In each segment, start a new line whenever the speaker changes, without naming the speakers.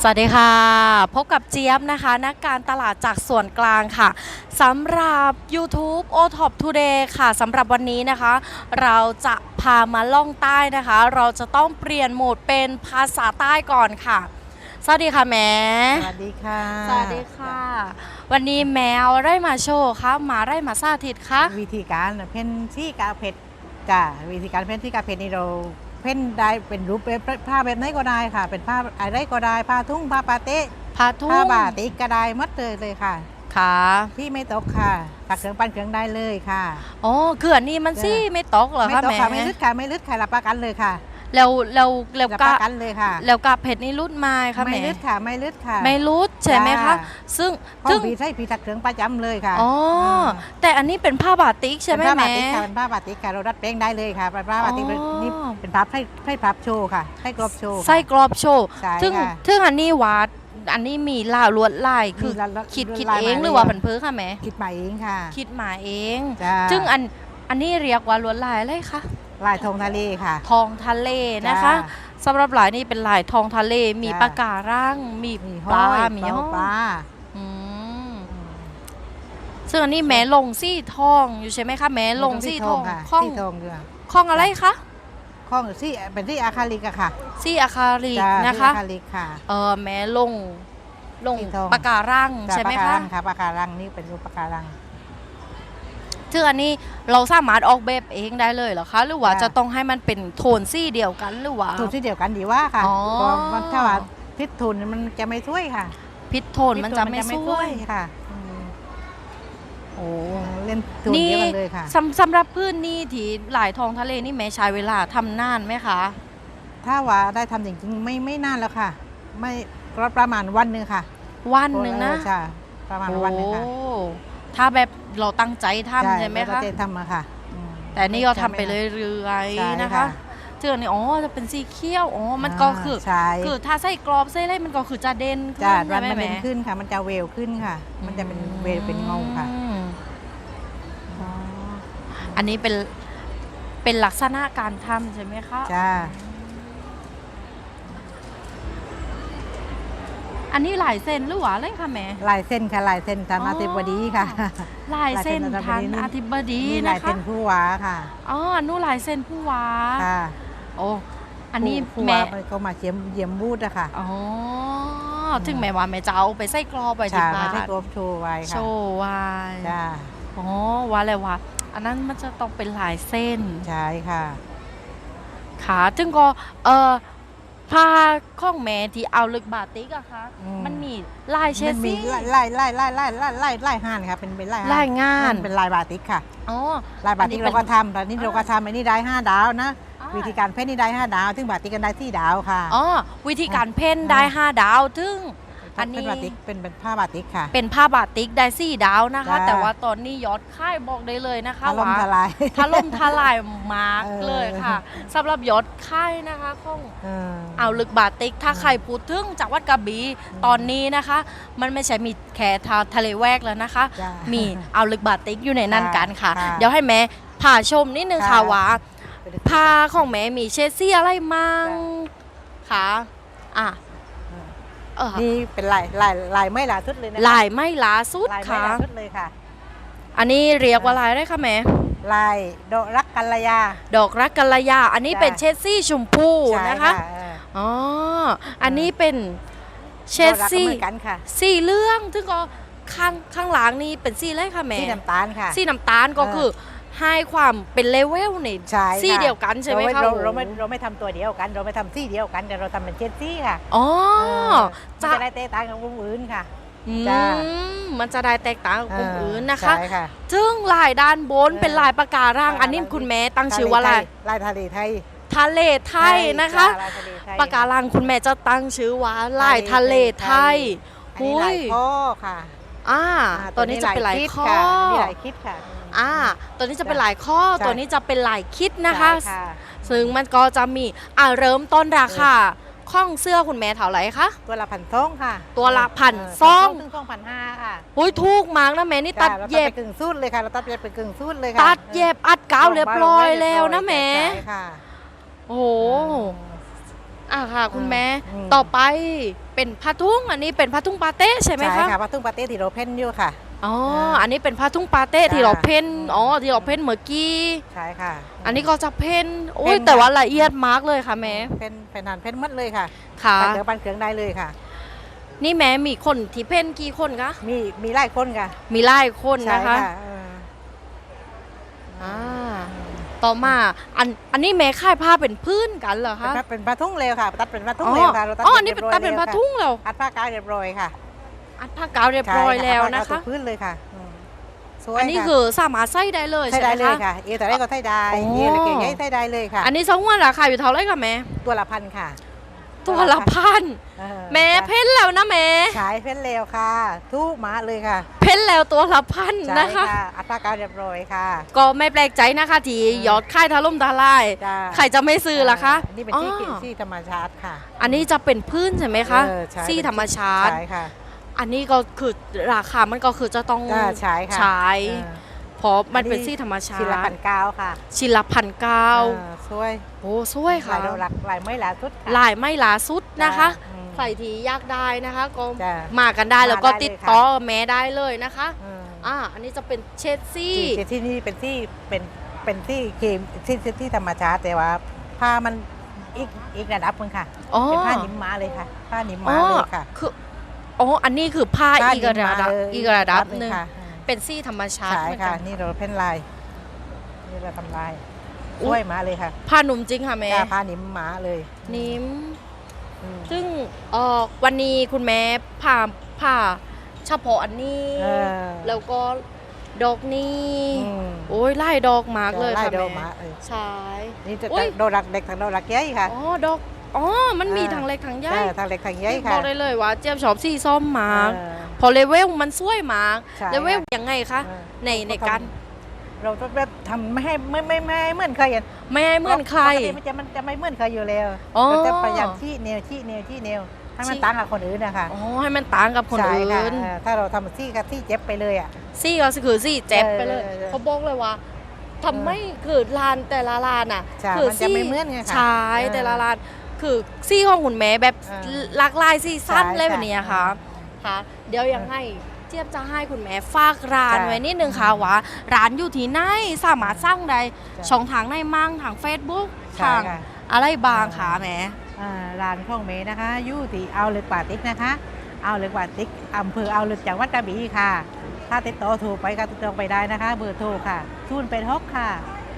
สวัสดีค่ะ พบกับเจี๊ยบนะคะนักการตลาดจากส่วนกลางค่ะสำหรับ YouTube o t o p Today ค่ะสำหรับวันนี้นะคะ เราจะพามาล่องใต้นะคะ เราจะต้องเปลี่ยนโหมดเป็นภาษาใต้ก่อนค่ะ สวัสดีค่ะแม่
สวัสดีค่ะ
สวัสดีค่ะ วันนี้แมวได้มาโชว์คะมาได้มาสาธิตคะ
วิธีการเพ้นที่กาเพชรจ้ะวิธีการเพ้นที่กาเพชรนี่เรา เพ้นได้เป็นรูปแบบผ้าแบบไหนก็ได้ค่ะ เป็นผ้าอะไรก็ได้ผ้าทุ่งผ้าปาเต้
พาทุ่ง
ผ้าบาติกก็ได้หมัดเลยเลยค่ะ
ค่ะ
ที่ไม่ตกค่ะตักเครื่องปั้นเครื่องได้เลยค่ะ
อ๋อเขื่อนนี่มันซี่ไม่ตกเหรอ
ไม่
คะ
ตก
แม่
ค่ะไม่ลึดค่ะไม่ลึดค่ะรับประกันเลยค่ะ
แล้วแล้วแล้ว
รับ
กะ
ประกันเลยค่ะ
แล้วกะเผ็ดนี่รุดไม้ค่ะ
ไม่
แม่
ลึดค่ะไม่ลึดค่ะ
ไม่รุดใช่ไหมคะ
จ้า
ซึ่ง
ห้อ
ซึ่
ง
ง
ผีใช้ผีตักเครื่องประจำเลยค่ะ
อ๋ออแต่อันนี้เป็นผ้าบาติกใช่ไหม
เป็นผ้า
แม่
บาติกค่ะเป็นผ้าบาติกค่ะเราดัดแปลงได้เลยค่ะเป็นผ้าบาติก
อ๋อ
นี่เป็นผ้าให้ให้พับโชว์ค่ะให้กรอบโชว์ค่ะ
ไส้กรอบโชว์
ใช่
ซึ่ง
ค่ะ
ซึ่งอันนี้วาดอันนี้มีลายลวดลายคือ
มีลายลวด
คิดคิด
ลาย
เอง
มา
หรือว่า
เอง
ผันเพ้อค่ะแม่
คิดใหม่เองค่ะ
คิดมาเอง
จ้า
ซึ่งอันอันนี้เรียกว่าลวดลายอะไรคะ
ลายทงทะเลค่ะ
ทองทะเลนะคะ
จ้
สำหรับลายนี่เป็นลายทองทะเล มี
จ้า
ปะการังมี
มี
ป
ห้
ลา
อย
มี
เปา
ห้อง
ปลา
อืมซึ่งอันนี้แม่ลงซี่ทองอยู่ใช่ไหมคะแม่ลงซี่ทอง
ค่ะ
ข้อง
ซี่ทองด้วย
ข้องอะไรคะ
ข้องซี่เป็นที่อะคาลิกอะค่ะ
ซี่อะคาลิก
จ้า
นะคะ
ที่อะคาลิกค่ะ
เออแม่ลงลง
สีทอง
ปะการัง
จ้า
ใช่ไหม
ปากกา
คะ
ลังค่ะปากการังนี่เป็นรูปปากการัง
ซึ่งอันนี้เราสามารถออกแบบเองได้เลยเหรอคะ หรือว่า
จ้ะ
จะต้องให้มันเป็นโทนซี่เดียวกันหรือว่า
ทุนที่เดียวกันดีว่าค่ะ
อ๋อ
เพราะมันถ้าว่าพิษทุนมันจะไม่ช่วยค่ะ
พิษโทนมันจะไม่
พิษทุ
ช่วย
ค่ะอืมโอ้เล่นทุน
นี่
เดียวกันเลยค่ะ
สำสำหรับพื้นนี่ที่หลายทองทะเลนี่แม่ใช้เวลาทำนานไหมคะ
ถ้าว่าได้ทำจริงๆไม่ไม่นานแล้วค่ะ ไม่ก็ประมาณวันหนึ่งค่ะ
วันหนึ่งนะ
เออใช่ประมาณวันหนึ่งค่ะ
โอ้ ถ้าแบบเราตั้งใจทำใช่ไหม
แล้วก็
คะ
เจทำมาค่ะอืม
แต่นี่ก็ทำไปเรื่อย
ใช่
ๆนะคะเจอนี่อ๋อจะเป็นสีเขียวอ๋อมันก็คือ
ใช่
คือถ้าใส่กรอบใส่อะไรมันก็คือจะเด่นขึ้น
จ้า
ใช่
รัน
ไหม
มัน
แม่
เป็นขึ้นค่ะ มันจะเวลขึ้นค่ะ มันจะเป็นเวลเป็นเงาค่ะ
อืมอ๋ออันนี้เป็นเป็นลักษณะการทำใช่ไหมคะ
จ้า
อันนี้ลายเส้นหรือว่าอะไรคะแม่
ลายเส้นค่ะลายเส้นทาน
อ๋อ
อาทิบดีค่ะ
ลายเส้น
ลายเส้น
ทันอธิบดี
นี่ลา
นะ
ย
คะ
เส้นผู้ว่าค่ะ
อ๋อนู่นลายเส้นผู้ว่า
ค่ะ
โอ้อันนี้
ผู้
แม่
ว่ามันก็มาเยี่ยมเยี่ยมบูธอะค่ะ
อ๋อถึงแม้ว่าแม่จะเอาไปใส่กรอบไปที่
ใช่
บ้า
มาให้
น
ตัวโชว์ไว้
โช
ค่ะ
ว์ไว้
จ้า
อ๋อว่าอะไรวะอันนั้นมันจะต้องเป็นลายเส้น
ใช่ค่ะ
ขาจึงก็เออ ผ้าข้องแม่ที่เอาลึกบาติกอะคะ
อืม
มันมีลายเช
มั
ส
นมี
ซี่
ลายลายลายลายลายลายลายห่านค่ะเป็นเป็นลายห่
ลายงาน
เป็นลายบาติกค่ะ
อ๋อ
ลายบาติก
อันนี้เป็น
เราก็ทำตอนนี้เราก็ทำอันนี้ได้ห้าดาวนะ
อ่า
วิธีการเพ้นนี่ได้ห้าดาวถึงบาติกกันได้ที่ดาวค่ะ
อ๋อวิธีการเพ้นได้
อ่า
5ดาวถึง อันนี้
เป็นบาติกเป็นเป็นผ้าบาติกค่ะ
เป็นผ้าบาติกได้สี่ดาวนะคะ
จ้า
แต่ว่าตอนนี้ยอดค่ายบอกได้เลยนะคะ
ถล่ม
ว่า
ทลาย
ถล่มทลายมาก
เออ
เลยค่ะสำหรับยอดค่ายนะคะของ
เออ
เอาลึกบาติกถ้าใครพูดถึงจากวัดกระบี่ตอนนี้นะคะ มันไม่ใช่มีแค่ทาทะเลแวกแล้วนะคะ
จ้า
มีเอาลึกบาติกอยู่ในนั้นกันค่ะ
ค่ะ
เดี๋ยวให้แม่ผ่าชมนิดนึงค่ะ
ค่ะ
ว่าผ้าของแม่มีเชดซี่อะไรมั่งค่ะอะ เออ
นี่เป็นลายลายลายไม่ลาสุดเลยนะคะ
ลายไม่ลาสุด
ลายไม่
ค่ะ
ลาสุดเลยค่ะ
อันนี้เรียกว่าลายอะไรคะแม่
ลายดอกรักกัลยา
ดอกรักกัลยา อันนี้
จ้ะ
เป็นเชดซี่ชมพู
ใช่
นะคะ
เออ
อ๋ออันนี้เป็นเชด
ดอกรักก็
ซี่
เหมือนกันค่ะ
สีเหลืองซึ่งก็ข้างข้างหลังนี่เป็นสีอะไรคะแม่
ที่น้ำตาลค่ะ
สีน้ำตาลก็
เออ
คือ ให้ความเป็นเลเวลใน
ใช่
สี
ค่ะ
เดียวกันใช่ไหม
เรา
คะ
เราเราไม่เราไม่ทำตัวเดียวกัน เราไม่ทำซี่เดียวกันแต่เราทำเป็นเชดซี่ค่ะ
อ๋อ
เออ
จะ
มันจะได้แตกต่างกับวงอื่นค่ะ
อื
จ้ะ
มมันจะได้แตกต่างกับกลุ่มอื่นนะคะ
ใช่ค่ะ
ซึ่งลายด้านบน
เออ
เป็นลายปะการัง
ปะการัง
อันนี้คุณแม่ตั้งชื่อว่าอะไร
ลายทะเลไทย
ทะเลไทยนะคะ
จ้ลายทะเลไทย
ปะการังคุณแม่จะตั้งชื่อว่าลายทะเลไทย
อันนี้ลายข้อค่ะ
อ่า
อ่า
ตัวนี้จะเป็นลาย
คิด
ข้อ
ค่ะนี่ลายคิดค่ะ
อ่าตัวนี้จะเป็นลายข้อ
ใช่
ตัวนี้จะเป็นลายคิดนะคะ
ใช่
ซึ่งมันก็จะมีอ่าเริ่มต้นราคาข้องเสื้อคุณแม่เท่าไหร่คะ
ตัวละพันซ่องค่ะ
ตัวละพัน
เซ่
อง
ถึงซ่องพันห้าค่ะ
อุ้ยถูกมากนะแม่นี่ตัด
จ้ะเรา
เย็บ
ไปกึ่งสูตรเลยค่ะเราตัดเย็บไปกึ่งสูตรเลยค่ะ
ตัดเย็บอัดกาวเรียบร้อยแล้วนะแม่
ใช่ค่ะ
โอ้โหอะค่ะคุณแม่
อืม
ต่อไปเป็นผ้าทุ่งอันนี้เป็นผ้าทุ่งปาเต้ใช่ไหม
ใช่
คะ
ค่ะผ้าตุ้งปาเต้ที่เราเพ้นอยู่ค่ะ
อ๋อ
อ่า
อันนี้เป็นผ้าทุ่งปาเต้
จ้า
ที่เราเพ้น
อืม
อ๋อ ที่เราเพ้นเมื่อกี้
ใช่ค่ะ
อันนี้ก็จะเพ้น โอ้ย
เพ้น
แต่
ค่ะ
ว่าละเอียดมากเลยค่ะแม่
เพ้นเป็นหันเพ้นหมัดเลยค่ะ
ค่ะ
ปันเดือปันเครื่องได้เลยค่ะ
นี่แม่มีคนที่เพ้นกี่คนคะ
มีมีหลายคนค่ะ
มีหลายคน
ใช่
นะคะ
เออ
อ่าต่อมาอันอันนี้แม่ค่ายผ้าเป็นพื้นกันเหรอ
เป็น
คะ
ผ้าเป็นผ้าทุ่งเร็วค่ะ ตัดเป็นผ้าทุ่
อ๋
ง
อ
เร็วค่ะเราตัด
อ๋ออันนี้เป็น
รียบ
ตั
ร้
ด
ย
เป็นผ้า
แล้วค่ะ
ทุ่งแล้ว
อัดผ้ากาวเรียบร้อยค่ะ
อัดผ้ากาวเรียบร้อย
ใช่
แล้ว
อัด
นะ
ผ้ากาว
คะ
ถูพื้นเลยค่ะอืมสวย
อันนี้
ค่ะ
คือสามารถใส่ได้เลย
ใช้
ใช่ไห
ได้
ม
เลย
คะ
ค่ะ เอวแต่ได้ก็ใช้ได้
อ๋อ
เอวเล็กๆใหญ่ใช้ได้เลยค่ะ
อันนี้สองวันราคาอยู่เท่าไหรคะแม่
ตัวละพันค่ะ
ตัวละพัน
เออ
แม่เพ้นแล้วนะแม่
ใช้เพ้นเร็วค่ะ ทุกมาเลยค่ะ
เพ้นแล้วตัวละพัน
ใช่
นะคะ
อัดผ้ากาวเรียบร้อยค่ะ
ก็ไม่แปลกใจนะคะที่
อืม
ยอดค่ายทะล่มทลาย
จ้า
ใครจะไม่ซื้อล่ะคะ
อันนี่เป็นที่
อ๋อ
กินที่ธรรมชาติค่ะ
อันนี้จะเป็นพื้นใช่ไหมคะ
เออใช่
ซี่ธรรมชาติ
ใช่ค่ะ
อันนี้ก็คือราคามันก็คือจะต้อง
จ้าใช้ค่ะ
ใช้
เออ
เพราะมันเป็น
อันนี้
ซี่ธรรมชา
ชิ้นละพั
ติ
นเก้าค่ะ
ชิ้นละพันเก้า
เออสวย
โอ้สวยค่ะ
ลายเราหลักลายไม่หลาสุดค่ะ
ลายไม่หลาสุดนะคะ
จ้าอืม
ใครที่อยากได้นะคะ ก็
จ้า
มากันได้แล้วก็
มาได้เลย
ติดต่อแม่ได้เลยนะคะ
อืม
อ่าอันนี้จะเป็นเชดซี่
ที่ที่นี่เป็นที่เป็นเป็นที่เคมที่ที่ที่ธรรมชาติแต่ว่าผ้ามันอีกอีกระดับหนึงค่ะ
อ๋อ
เป็นผ้านิมมาเลยค่ะ ผ้านิม
อ๋
มา
อ
เลยค่ะ
คือ อ๋ออันนี้คือผ้า
ผ้า
อีกระดับ
เลย
อีกระดับหนึ่ง
ค่ะ
เป็นซี่ธรรมชาติ
ใช่
เหมือน
ค่ะ
กัน
นี่เราเพ้นลาย นี่เราทำลาย
อุ๊
ส
ย
วยมาเลยค่ะ
ผ้าหนุ่มจริงค่ะแม่
จ้าผ้านิมมาเลย
นิ่ม
อืม
ซึ่งเอ่อวันนี้คุณแม่ผ่าผ่าเฉพาะอันนี้
เออ
แล้วก็ดอกนี้
อืม
โอ้ยไล่ดอกมากเลย
ไล่
ค่ะ
ดอก
แม่
มาเออ
ใช่
นี่จะ
อุ๊ย
โดนรักเด็กทางโดนรักใหญ่ค่ะ
อ๋อดอก อ๋อ มันมี
อ่า
ทางเล็กทางใหญ่
ใช่ทางเล็กทางใหญ่
บ
ค่ะ
อกได้เลยว่าเจี๊ยบชอบสีส้มมาก
เออ
พอเลเวลมันสวยมาก
ใช่
เลเวล
ค่ะ
ยังไงคะ
เออ
ในในการ
เราต้องแบบทำไม่ให้ไม่ไม่ไม่ให้เหมือนใครอะ
ไม่ให้เหมือนใคร
ปกติมันจะมันจะไม่เหมือนใครอยู่แล้ว
อ๋อ
เราจะพยายามชี้แนวชี้แนวชี้แนวให้มัน
ชี้
ต่างกับคนอื่นนะคะ
อ๋อให้มันต่างกับคน
ใช่
อื่
ค่ะ
น
เออถ้าเราทำซี่กับซี่เจ็บไปเลยอะ
ซี่ก็คือซี่เจ็บไปเลย
เออเออเออ
เขาบอกเลยว่าทำไม่คือลานแต่ละลานอะ
ใช่
คื
มันจะไม่เหมือนไงค่ะ
ใช่
เออ
แต่ละลาน คือซี่ของคุณแม่แบบ
เออ
หลากหลายซี่สั้น
ใช่
เลยแบบนี้ค่ะ
เออ
ค่ะ เดี๋ยวยังให้เจี๊ยบจะให้คุณแม่ฝากร้าน
จ้ะ
ไว้นิดนึงค่ะว่าร้านอยู่ที่ไหนสามารถสร้างได้
จ้ะ
ช่องทางไหนมั่งทาง Facebook
ใช่
ทาง
ค่ะ
อะไรบางค่ะแม่
อ่าร้านของเมย์นะคะอยู่ที่เอาลึกป่าติ๊กนะคะเอาลึกป่าติ๊กอำเภอเอาลึกจังหวัดกระบี่ค่ะ ถ้าติดต่อโทรไปก็ติดต่อไปได้นะคะ เบอร์โทรค่ะศูนย์เป็นฮกค่ะ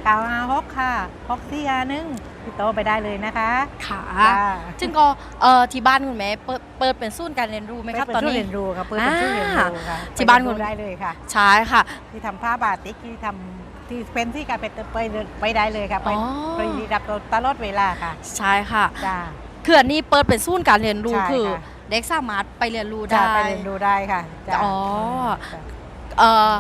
เก้าอาฮกค่ะฮกซี่อาหนึ่ง ติดต่อไปได้เลยนะคะ
ค่ะ
จ้า
ซึ่งก็เอ่อที่บ้านคุณแม่เปิดเปิดเป็นศูนย์การเรียนรู้ไหมครับ
เป็น
ตอน
ช่วย
นี้
เรียนรู้ค่ะเปิดเป็นช่วยเรียนรู้ค่ะ
ที่บ้าน
ไป
คุ
เรี
ณ
ยรู้ได้เลยค่ะ
ใช่ค่ะ
ที่ทำผ้าบาติกที่ทำที่เป็นที่การเป็นไปไปได้เลยค่ะ ไป
อ๋อ
ไปรับตลอดเวลาค่ะ
ใช่ค่ะ
จ้า
คืออันนี้เปิดเป็นศูนย์การเรียนรู้
ใช่
คือ
ค่ะ
เด็กสามารถไปเรียนรู้
จ้า
ได้
ไปเรียนรู้ได้ค่ะจ้า
อ๋อ
จ้า
เอ่อ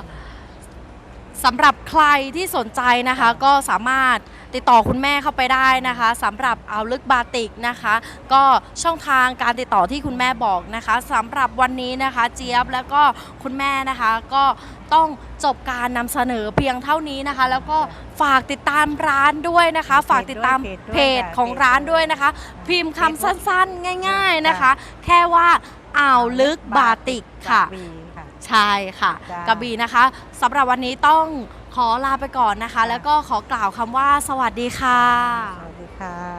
สำหรับใครที่สนใจนะคะก็สามารถติดต่อคุณแม่เข้าไปได้นะคะสำหรับเอาลึกบาติกนะคะ ก็ช่องทางการติดต่อที่คุณแม่บอกนะคะสำหรับวันนี้นะคะ เจี๊ยบแล้วก็คุณแม่นะคะก็ต้องจบการนำเสนอเพียงเท่านี้นะคะ แล้วก็ฝากติดตามร้านด้วยนะคะ ฝากติดตามเพจของร้านด้วยนะคะ พิมพ์คำสั้นๆ ง่าย ๆนะคะ แค่ว่าอ่าวลึกบาติกค่ะ
กรบี่ค่ะ
ใช่ค่ะ
จ้าก
ระบี่นะคะสำหรับวันนี้ต้องขอลาไปก่อนนะคะ แล้วก็ขอกล่าวคำว่าสวัสดีค่ะ
สวัสดีค่ะ